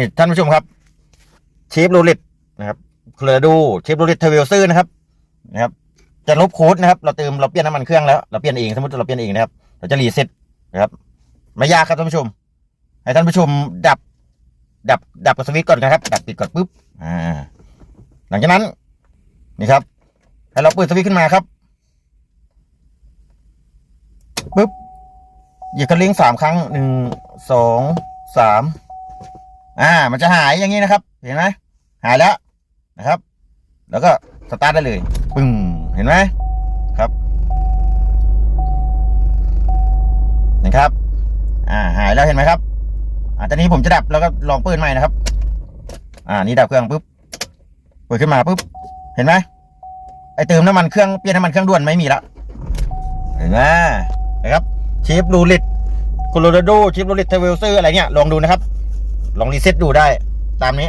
นี่ท่านผู้ชมครับเชฟโรเลตนะครับเคลโดเชฟโรเลตเทเวลเซอร์นะครับนะครับ จะลบโค้ดนะครับ เราเติมเราเปลี่ยนน้ำมันเครื่องแล้วเราเปลี่ยนเองสมมติเราเปลี่ยนเองนะครับ เราจะรีเซ็ตนะครับไม่ยากครับท่านผู้ชม ให้ท่านผู้ชมดับ ดับดับกับสวิตช์ก่อนนะครับ ดับปิดก่อนปุ๊บอ่า หลังจากนั้นนี่ครับให้เราเปิดสวิตช์ขึ้นมาครับปุ๊บเหยียบคันเร่งสามครั้งหนึ่งสองสาม อ่า มันจะหายอย่างนี้นะครับ เห็นไหมหายแล้วนะครับ แล้วก็สตาร์ทได้เลยปึ้งเห็นไหมครับนะครับ อ่าหายแล้วเห็นไหมครับอ่าตอนนี้ผมจะดับแล้วก็ลองปิดใหม่นะครับ อ่านี่ดับเครื่องปุ๊บเปิดขึ้นมาปุ๊บเห็นไหมไอเติมน้ำมันเครื่องเปลี่ยนน้ำมันเครื่องด่วนไม่มีและเห็นไหมนะครับเชฟรูลิตโคโลราโดเชฟรูลิตเทเวลเซอร์อะไรเงี้ยลองดูนะครับ ลองรีเซ็ตดูได้ ตามนี้